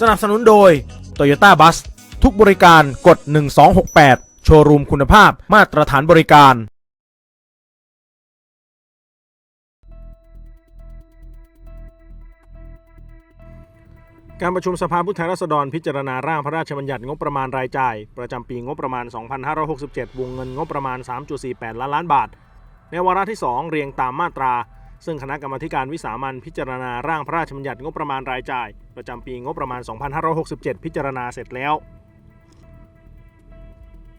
สนับสนุนโดย Toyota Bus ทุกบริการกด 1268 โชว์รูมคุณภาพมาตรฐานบริการ การประชุมสภาผู้แทนราษฎรพิจารณาร่างพระราชบัญญัติงบประมาณรายจ่าย ประจำปีงบประมาณ 2567 วงเงินงบประมาณ 3.48 ล้านล้านบาท ในวาระที่ 2 เรียงตามมาตรา ซึ่งคณะกรรมาการวิสามันพิจารณาร่างพระราชบัญญัติงบประมาณรายจ่าย ประจำปีงบประมาณ 2567 พิจารณาเสร็จแล้ว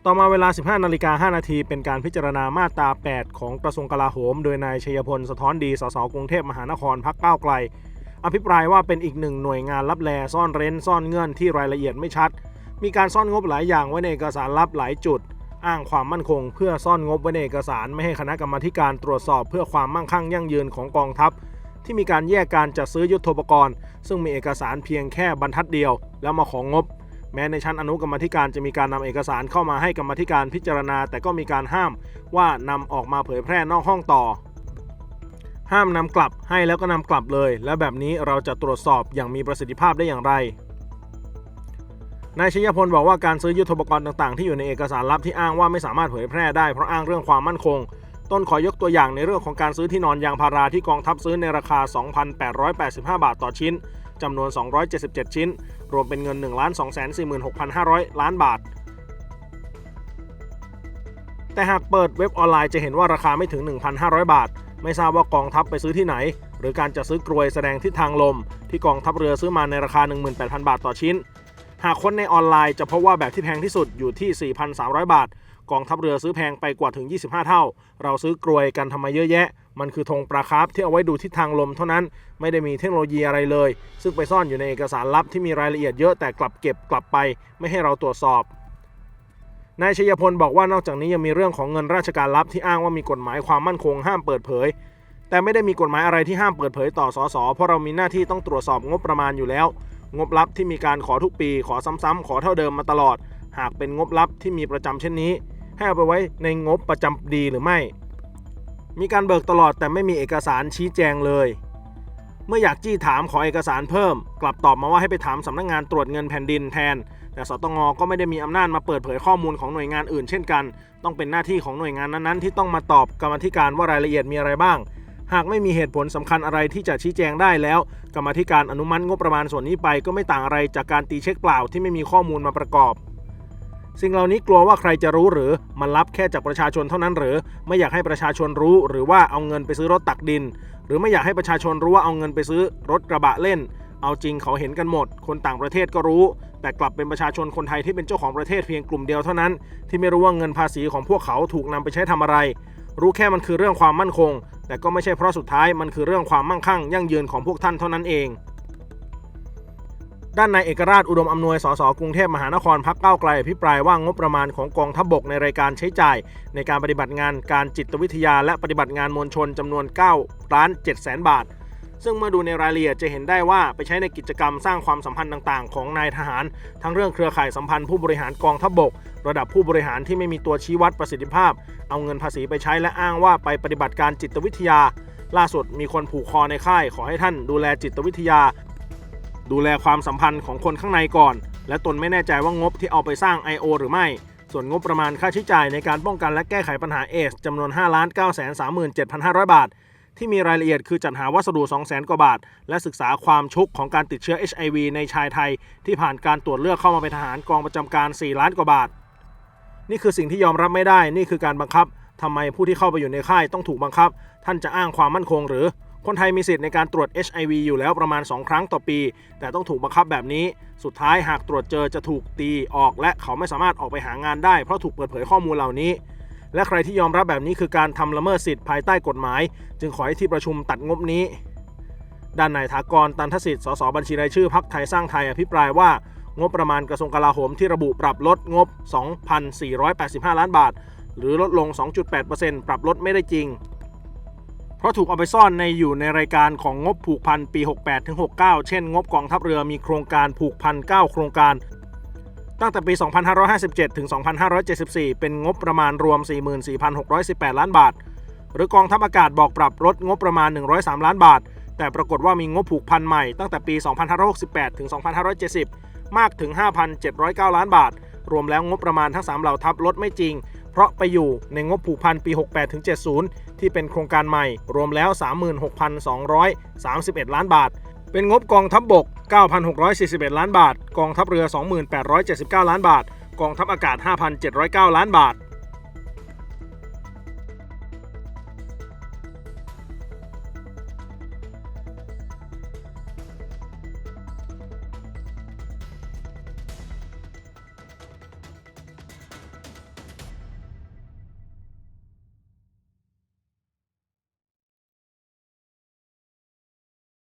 ต่อมาเวลา 15นาฬิกา5นาทีเป็นการพิจารณามาตรา 8 ของกระทรวงกลาโหม โดยนายชัยพลสะท้อนดีสสกรุงเทพมหานครพักก้าวไกล อภิปรายว่าเป็นอีกหนึ่งหน่วยงานลับแลซ่อนเร้น ซ่อนเงื่อนที่รายละเอียดไม่ชัด มีการซ่อนงบหลายอย่างไว้ในเอกสารลับหลายจุด อ้างความมั่นคง เพื่อซ่อนงบไว้ในเอกสารไม่ให้คณะกรรมาการตรวจสอบเพื่อความมั่งคั่งยั่งยืนของกองทัพ ที่มีการแยกการจัดซื้อยุทโธปกรณ์ ซึ่งมีเอกสารเพียงแค่บรรทัดเดียว แล้วมาของงบ แม้ในชั้นอนุกรรมธิการจะมีการนำเอกสารเข้ามาให้กรรมธิการพิจารณา แต่ก็มีการห้ามว่านำออกมาเผยแพร่นอกห้องต่อ ห้ามนำกลับให้แล้วก็นำกลับเลย และแบบนี้เราจะตรวจสอบอย่างมีประสิทธิภาพได้อย่างไร นายชยพลบอกว่าการซื้อยุทธปกรณ์ต่างๆ ที่อยู่ในเอกสารลับที่อ้างว่าไม่สามารถเผยแพร่ได้เพราะอ้างเรื่องความมั่นคง ต้นขอยกตัวอย่างในเรื่องของการซื้อที่นอนยางพาราที่กองทัพซื้อในราคา 2,885 บาทต่อชิ้นจำนวน 277 ชิ้น รวมเป็นเงิน 1 246,500 ล้านบาท แต่หากเปิดเว็บออนไลน์จะเห็นว่าราคาไม่ถึง 1,500 บาท ไม่ทราบว่ากองทัพไปซื้อที่ไหน หรือการจะซื้อกรวยแสดงทิศทางลม ที่กองทัพเรือซื้อมาในราคา 18,000 บาทต่อชิ้น หากค้นในออนไลน์จะพบว่าแบบที่แพงที่สุดอยู่ที่ 4,300 บาท กองทัพเรือซื้อแพงไปกว่าถึง 25 เท่า เราซื้อกรวยกันทำไมเยอะแยะ มันคือธงปลาคาร์ฟที่เอาไว้ดูทิศทางลมเท่านั้น ไม่ได้มีเทคโนโลยีอะไรเลย ซึ่งไปซ่อนอยู่ในเอกสารลับที่มีรายละเอียดเยอะแต่กลับเก็บกลับไปไม่ให้เราตรวจสอบนายชัยพลบอกว่านอกจากนี้ยังมีเรื่องของเงินราชการลับที่อ้างว่ามีกฎหมายความมั่นคงห้ามเปิดเผย แต่ไม่ได้มีกฎหมายอะไรที่ห้ามเปิดเผยต่อสสเพราะเรามีหน้าที่ต้องตรวจสอบงบประมาณอยู่แล้ว งบลับที่มีการขอทุกปี ขอซ้ำๆขอเท่าเดิมมาตลอด หากเป็นงบลับที่มีประจำเช่นนี้ ให้เอาไปไว้ในงบประจำดีหรือไม่ มีการเบิกตลอดแต่ไม่มีเอกสารชี้แจงเลย เมื่ออยากจี้ถามขอเอกสารเพิ่ม กลับตอบมาว่าให้ไปถามสำนักงานตรวจเงินแผ่นดินแทน แต่สตงก็ไม่ได้มีอำนาจมาเปิดเผยข้อมูลของหน่วยงานอื่นเช่นกัน ต้องเป็นหน้าที่ของหน่วยงานนั้นๆ ที่ต้องมาตอบกรรมธิการว่ารายละเอียดมีอะไรบ้าง หากไม่มีเหตุผลสำคัญอะไรที่จะชี้แจงได้แล้ว กรรมาธิการอนุมัติงบประมาณส่วนนี้ไปก็ไม่ต่างอะไรจากการตีเช็คเปล่าที่ไม่มีข้อมูลมาประกอบ สิ่งเหล่านี้กลัวว่าใครจะรู้หรือมันรับแค่จากประชาชนเท่านั้นหรือ ไม่อยากให้ประชาชนรู้ หรือว่าเอาเงินไปซื้อรถตักดิน หรือไม่อยากให้ประชาชนรู้ว่าเอาเงินไปซื้อรถกระบะเล่น เอาจริงเขาเห็นกันหมด คนต่างประเทศก็รู้ แต่กลับเป็นประชาชนคนไทยที่เป็นเจ้าของประเทศเพียงกลุ่มเดียวเท่านั้น ที่ไม่รู้ว่าเงินภาษีของพวกเขาถูกนำไปใช้ทำอะไร รู้แค่มันคือเรื่องความมั่นคง แต่ก็ไม่ใช่เพราะสุดท้ายมันคือเรื่องความมั่งคั่ง ยั่งยืนของพวกท่านเท่านั้นเอง ด้านนายเอกราชอุดมอำนวยสสกรุงเทพมหานครพักเก้าไกลอภิปรายว่างบประมาณของกองทัพบกในรายการใช้จ่าย ในการปฏิบัติงานการจิตวิทยา และปฏิบัติงานมวลชนจำนวน9ล้าน7แสนบาทซึ่งเมื่อดูในรายละเอียดจะเห็นได้ว่าไปใช้ในกิจกรรมสร้างความสัมพันธ์ต่างๆ ของนายทหาร ทั้งเรื่องเครือข่ายสัมพันธ์ผู้บริหารกองทัพบก ระดับผู้บริหารที่ไม่มีตัวชี้วัดประสิทธิภาพ เอาเงินภาษีไปใช้และอ้างว่าไปปฏิบัติการจิตวิทยา ล่าสุดมีคนผูกคอในค่าย ขอให้ท่านดูแลจิตวิทยา ดูแลความสัมพันธ์ของคนข้างในก่อน และตนไม่แน่ใจว่างบที่เอาไปสร้าง I.O. หรือไม่ ส่วนงบประมาณค่าใช้จ่ายในการป้องกันและแก้ไขปัญหาเอสจำนวน 5 9 3 7 5 0 0 บาทที่มีรายละเอียดคือจัดหาวัสดุ 200,000 กว่าบาท และศึกษาความชุกของการติดเชื้อ HIV ในชายไทย ที่ผ่านการตรวจเลือกเข้ามาเป็นทหารกองประจำการ 4 ล้านกว่าบาท นี่คือสิ่งที่ยอมรับไม่ได้ นี่คือการบังคับทำไมผู้ที่เข้าไปอยู่ในค่ายต้องถูกบังคับ ท่านจะอ้างความมั่นคงหรือ คนไทยมีสิทธิ์ในการตรวจ HIV อยู่แล้วประมาณ 2 ครั้งต่อปี แต่ต้องถูกบังคับแบบนี้ สุดท้ายหากตรวจเจอจะถูกตีออก และเขาไม่สามารถออกไปหางานได้ เพราะถูกเปิดเผยข้อมูลเหล่านี้ และใครที่ยอมรับแบบนี้คือการทำละเมิดสิทธิ์ภายใต้กฎหมาย จึงขอให้ที่ประชุมตัดงบนี้ด้านนายถากรตันทสิทธิ์ สสบัญชีรายชื่อพักไทยสร้างไทยอภิปรายว่า งบประมาณกระทรวงกลาโหมที่ระบุปรับลดงบ 2,485 ล้านบาท หรือลดลง 2.8%ปรับลดไม่ได้จริง เพราะถูกเอาไปซ่อนในอยู่ในรายการของงบผูกพันปี 68ถึง69 เช่น งบกองทัพเรือมีโครงการผูกพัน 9 โครงการ ตั้งแต่ปี 2557 ถึง 2574 เป็นงบประมาณรวม 44,618 ล้านบาท หรือกองทัพอากาศบอกปรับลดงบประมาณ 103 ล้านบาท แต่ปรากฏว่ามีงบผูกพันใหม่ตั้งแต่ปี 2568 ถึง 2570 มากถึง 5,709 ล้านบาท รวมแล้วงบประมาณทั้ง 3 เหล่าทัพลดไม่จริง เพราะไปอยู่ในงบผูกพันปี 68-70 ที่เป็นโครงการใหม่ รวมแล้ว 36,231 ล้านบาท เป็นงบกองทัพบบก 9,641 ล้านบาท กองทัพเรือ 2,879 ล้านบาท กองทัพอากาศ 5,709 ล้านบาท